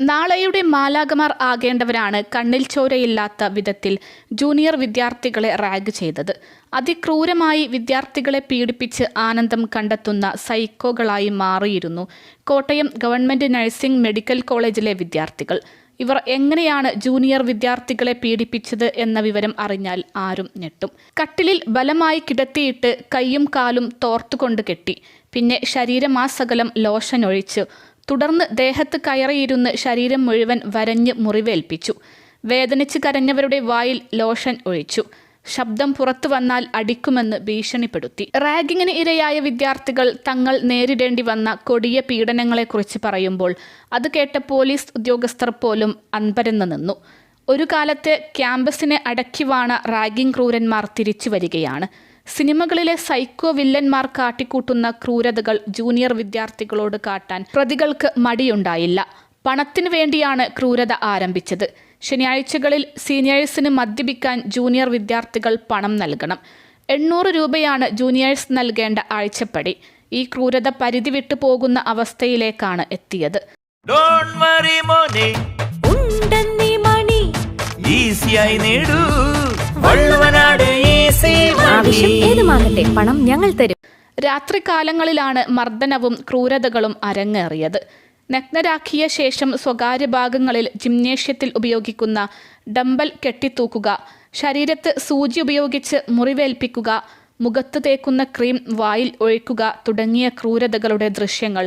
നാളെയുടെ മാലാകമാർ ആകേണ്ടവരാണ് കണ്ണിൽ ചോരയില്ലാത്ത വിധത്തിൽ ജൂനിയർ വിദ്യാർത്ഥികളെ റാഗ് ചെയ്തത്. അതിക്രൂരമായി വിദ്യാർത്ഥികളെ പീഡിപ്പിച്ച് ആനന്ദം കണ്ടെത്തുന്ന സൈക്കോകളായി മാറിയിരുന്നു കോട്ടയം ഗവൺമെന്റ് നഴ്സിംഗ് മെഡിക്കൽ കോളേജിലെ വിദ്യാർത്ഥികൾ. ഇവർ എങ്ങനെയാണ് ജൂനിയർ വിദ്യാർത്ഥികളെ പീഡിപ്പിച്ചത് എന്ന വിവരം അറിഞ്ഞാൽ ആരും ഞെട്ടും. കട്ടിലിൽ ബലമായി കിടത്തിയിട്ട് കൈയും കാലും തോർത്തുകൊണ്ട് കെട്ടി. പിന്നെ ശരീരമാസകലം ലോഷൻ ഒഴിച്ച് തുടർന്ന് ദേഹത്ത് കയറിയിരുന്ന് ശരീരം മുഴുവൻ വരഞ്ഞ് മുറിവേൽപ്പിച്ചു. വേദനിച്ച് കരഞ്ഞവരുടെ വായിൽ ലോഷൻ ഒഴിച്ചു. ശബ്ദം പുറത്തു വന്നാൽ അടിക്കുമെന്ന് ഭീഷണിപ്പെടുത്തി. റാഗിങ്ങിന് ഇരയായ വിദ്യാർത്ഥികൾ തങ്ങൾ നേരിടേണ്ടി വന്ന കൊടിയ പീഡനങ്ങളെക്കുറിച്ച് പറയുമ്പോൾ അത് കേട്ട പോലീസ് ഉദ്യോഗസ്ഥർ പോലും അൻപരന്ന് നിന്നു. ഒരു കാലത്ത് ക്യാമ്പസിനെ അടക്കിവാണ റാഗിംഗ് ക്രൂരന്മാർ തിരിച്ചു വരികയാണ്. സിനിമകളിലെ സൈക്കോ വില്ലന്മാർ കാട്ടിക്കൂട്ടുന്ന ക്രൂരതകൾ ജൂനിയർ വിദ്യാർത്ഥികളോട് കാട്ടാൻ പ്രതികൾക്ക് മടിയുണ്ടായില്ല. പണത്തിനു വേണ്ടിയാണ് ക്രൂരത ആരംഭിച്ചത്. ശനിയാഴ്ചകളിൽ സീനിയേഴ്സിന് മദ്യപിക്കാൻ ജൂനിയർ വിദ്യാർത്ഥികൾ പണം നൽകണം. എണ്ണൂറ് രൂപയാണ് ജൂനിയേഴ്സ് നൽകേണ്ട ആഴ്ചപ്പടി. ഈ ക്രൂരത പരിധി വിട്ടു പോകുന്ന അവസ്ഥയിലേക്കാണ് എത്തിയത്. ഡോണ്ട് വറി മോനെ. ഉണ്ടെന്നീ മണി. ഈസിയായി നേടൂ. വള്ളുവനാട് ഈസി ആവശ്യം ഏതുമാകട്ടെ പണം ഞങ്ങൾ തരും. രാത്രികാലങ്ങളിലാണ് മർദ്ദനവും ക്രൂരതകളും അരങ്ങേറിയത്. നഗ്നരാക്കിയ ശേഷം സ്വകാര്യ ഭാഗങ്ങളിൽ ജിംനേഷ്യത്തിൽ ഉപയോഗിക്കുന്ന ഡമ്പൽ കെട്ടിത്തൂക്കുക ശരീരത്ത് സൂചി ഉപയോഗിച്ച് മുറിവേൽപ്പിക്കുക മുഖത്ത് തേക്കുന്ന ക്രീം വായിൽ ഒഴിക്കുക തുടങ്ങിയ ക്രൂരതകളുടെ ദൃശ്യങ്ങൾ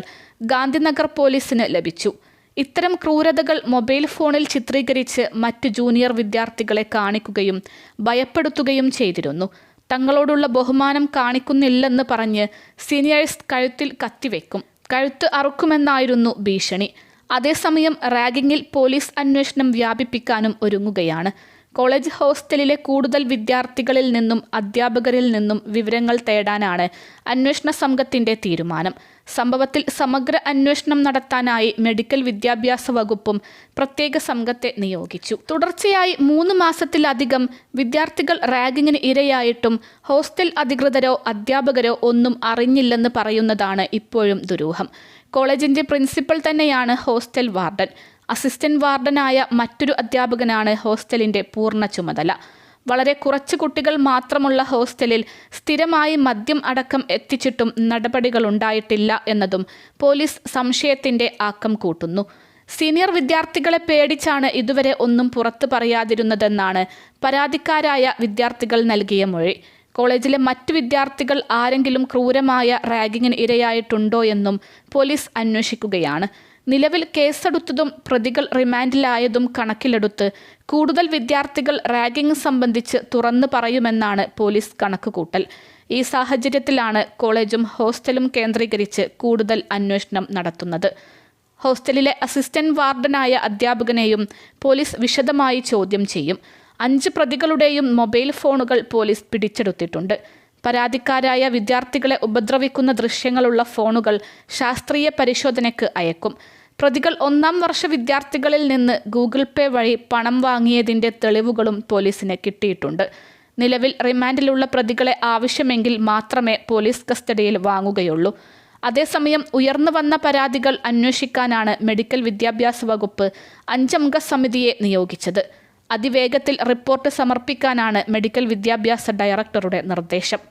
ഗാന്ധിനഗർ പോലീസിന് ലഭിച്ചു. ഇത്തരം ക്രൂരതകൾ മൊബൈൽ ഫോണിൽ ചിത്രീകരിച്ച് മറ്റ് ജൂനിയർ വിദ്യാർത്ഥികളെ കാണിക്കുകയും ഭയപ്പെടുത്തുകയും ചെയ്തിരുന്നു. തങ്ങളോടുള്ള ബഹുമാനം കാണിക്കുന്നില്ലെന്ന് പറഞ്ഞ് സീനിയേഴ്സ് കഴുത്തിൽ കത്തിവെക്കും. കഴുത്ത് അറുക്കുമെന്നായിരുന്നു ഭീഷണി. അതേസമയം റാഗിങ്ങിൽ പോലീസ് അന്വേഷണം വ്യാപിപ്പിക്കാനും ഒരുങ്ങുകയാണ്. കോളേജ് ഹോസ്റ്റലിലെ കൂടുതൽ വിദ്യാർത്ഥികളിൽ നിന്നും അധ്യാപകരിൽ നിന്നും വിവരങ്ങൾ തേടാനാണ് അന്വേഷണ സംഘത്തിന്റെ തീരുമാനം. സംഭവത്തിൽ സമഗ്ര അന്വേഷണം നടത്താനായി മെഡിക്കൽ വിദ്യാഭ്യാസ വകുപ്പും പ്രത്യേക സംഘത്തെ നിയോഗിച്ചു. തുടർച്ചയായി മൂന്ന് മാസത്തിലധികം വിദ്യാർത്ഥികൾ റാഗിങ്ങിന് ഇരയായിട്ടും ഹോസ്റ്റൽ അധികൃതരോ അധ്യാപകരോ ഒന്നും അറിഞ്ഞില്ലെന്ന് പറയുന്നതാണ് ഇപ്പോഴും ദുരൂഹം. കോളേജിന്റെ പ്രിൻസിപ്പൽ തന്നെയാണ് ഹോസ്റ്റൽ വാർഡൻ. അസിസ്റ്റന്റ് വാർഡനായ മറ്റൊരു അധ്യാപകനാണ് ഹോസ്റ്റലിന്റെ പൂർണ ചുമതല. വളരെ കുറച്ച് കുട്ടികൾ മാത്രമുള്ള ഹോസ്റ്റലിൽ സ്ഥിരമായി മദ്യം അടക്കം എത്തിച്ചിട്ടും നടപടികളുണ്ടായിട്ടില്ല എന്നതും പോലീസ് സംശയത്തിന്റെ ആക്കം കൂട്ടുന്നു. സീനിയർ വിദ്യാർത്ഥികളെ പേടിച്ചാണ് ഇതുവരെ ഒന്നും പുറത്തു പറയാതിരുന്നതെന്നാണ് പരാതിക്കാരായ വിദ്യാർത്ഥികൾ നൽകിയ മൊഴി. കോളേജിലെ മറ്റു വിദ്യാർത്ഥികൾ ആരെങ്കിലും ക്രൂരമായ റാഗിങ്ങിന് ഇരയായിട്ടുണ്ടോ എന്നും പോലീസ് അന്വേഷിക്കുകയാണ്. നിലവിൽ കേസെടുത്തതും പ്രതികൾ റിമാൻഡിലായതും കണക്കിലെടുത്ത് കൂടുതൽ വിദ്യാർത്ഥികൾ റാഗിംഗ് സംബന്ധിച്ച് തുറന്നു പറയുമെന്നാണ് പോലീസ് കണക്കുകൂട്ടൽ. ഈ സാഹചര്യത്തിലാണ് കോളേജും ഹോസ്റ്റലും കേന്ദ്രീകരിച്ച് കൂടുതൽ അന്വേഷണം നടത്തുന്നത്. ഹോസ്റ്റലിലെ അസിസ്റ്റന്റ് വാർഡനായ അധ്യാപകനെയും പോലീസ് വിശദമായി ചോദ്യം ചെയ്യും. അഞ്ച് പ്രതികളുടെയും മൊബൈൽ ഫോണുകൾ പോലീസ് പിടിച്ചെടുത്തിട്ടുണ്ട്. പരാതിക്കാരായ വിദ്യാർത്ഥികളെ ഉപദ്രവിക്കുന്ന ദൃശ്യങ്ങളുള്ള ഫോണുകൾ ശാസ്ത്രീയ പരിശോധനയ്ക്ക് അയക്കും. പ്രതികൾ ഒന്നാം വർഷ വിദ്യാർത്ഥികളിൽ നിന്ന് ഗൂഗിൾ പേ വഴി പണം വാങ്ങിയതിന്റെ തെളിവുകളും പോലീസിന് കിട്ടിയിട്ടുണ്ട്. നിലവിൽ റിമാൻഡിലുള്ള പ്രതികളെ ആവശ്യമെങ്കിൽ മാത്രമേ പോലീസ് കസ്റ്റഡിയിൽ വാങ്ങുകയുള്ളൂ. അതേസമയം ഉയർന്നു വന്ന പരാതികൾ അന്വേഷിക്കാനാണ് മെഡിക്കൽ വിദ്യാഭ്യാസ വകുപ്പ് അഞ്ചംഗ സമിതിയെ നിയോഗിച്ചത്. അതിവേഗത്തിൽ റിപ്പോർട്ട് സമർപ്പിക്കാനാണ് മെഡിക്കൽ വിദ്യാഭ്യാസ ഡയറക്ടറുടെ നിർദ്ദേശം.